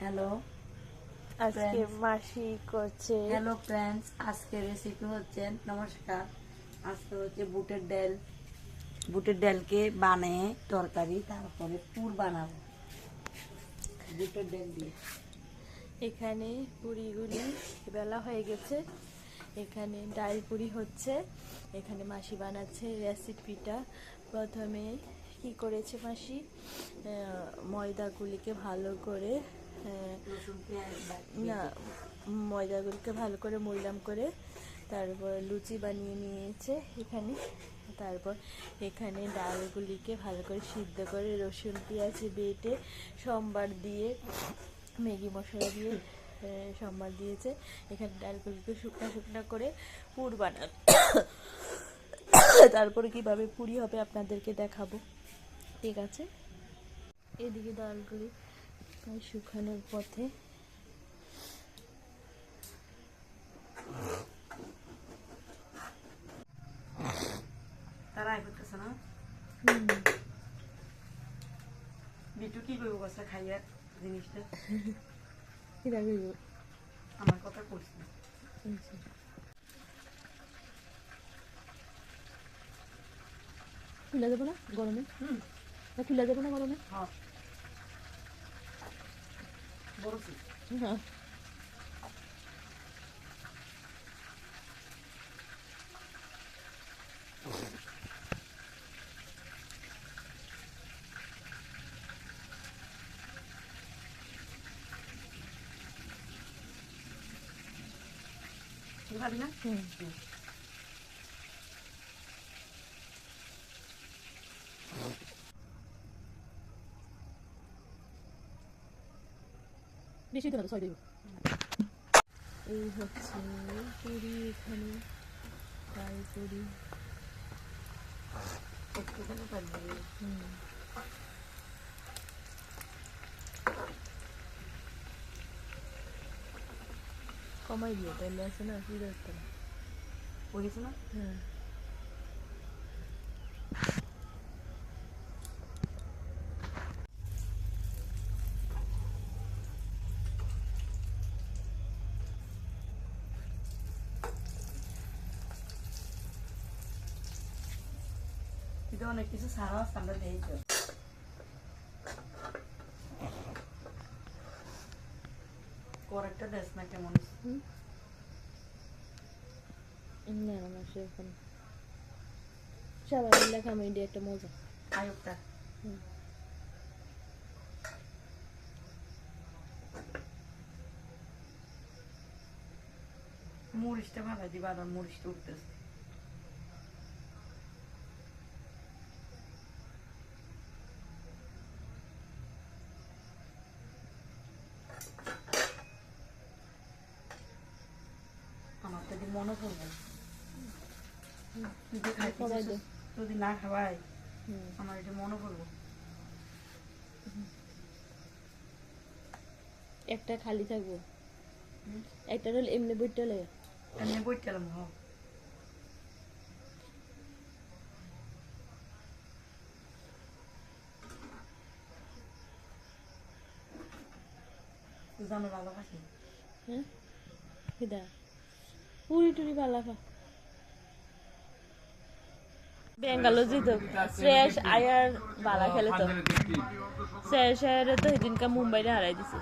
Hello আজকে. মাসি করছে। হ্যালো ফ্রেন্ডস আজকে রেসিপি হচ্ছে নমস্কার। আজকে হচ্ছে বুটের ডাল। বুটের ডালকে বানিয়ে তরকারি তারপরে পুর বানাবো। বুটের ডাল দিয়ে। এখানে পুরিগুলি বেলা হয়ে গেছে। এখানে ডাল পুরি হচ্ছে। এখানে মাসি বানাচ্ছে রেসিপিটা প্রথমে কি করেছে মাসি? ময়দাগুলিকে ভালো করে বাটি না, ময়দাগুলিকে ভালো করে মইলাম করে তারপর লুচি বানিয়ে নিয়েছে এখানে। তারপর এখানে ডালগুলিকে ভালো করে সিদ্ধ করে রসুন, পেঁয়াজ বেটে সোমবার দিয়ে, ম্যাগি মশলা দিয়ে সোমবার দিয়েছে। এখানে ডালগুলিকে শুকনো শুকনো করে পুর বানান। তারপরে কীভাবে পুরি হবে আপনাদেরকে দেখাবো। ঠিক আছে? এদিকে ডালগুলি প্রায় শুকানোর পথে। তারা করতেছে না? বিটু কি করব খাইয়া জিনিসটা? আমার কথা করছি খুলে দেবো না গরমে হুম। খুলে দেবো না গরমে হ্যাঁ Борцы. Mm-hmm. তুই খাবি না হুম বেশি দেবো ছয় দেবো এই হচ্ছে পুরি এখানে ডাল পুরি একটুখানি পারবি হুম কমাই দিও তাহলে আছে না অসুবিধা হচ্ছে না বুঝেছ না হ্যাঁ তুই তো অনেক কিছু সারা আমরা দেই তো করেক্টটা দেশ না কেমন না না সেরকম। সবাই মিলে এটি একটা মজা। আয়ুক্তা মরিচটা ভালো দিবা আর মরিচটা উঠতেছে। মনে পড়বে। তুই খাইতে যদি না খাওয়াই আমার এটা মনে একটা খালি থাকব। একটা হলে এমনি বইটা লাগে এমনি বই চালাম হ। তুই জানো ভালোবাসি? হ্যাঁ? পুরি টুরি ভালো খা বেঙ্গালোর যেত শ্রেয়াস আয়ার বালা খেলে তো। শ্রেয়াস আয়ারে তো সেদিনকে মুম্বাইতে হারাই দিছে।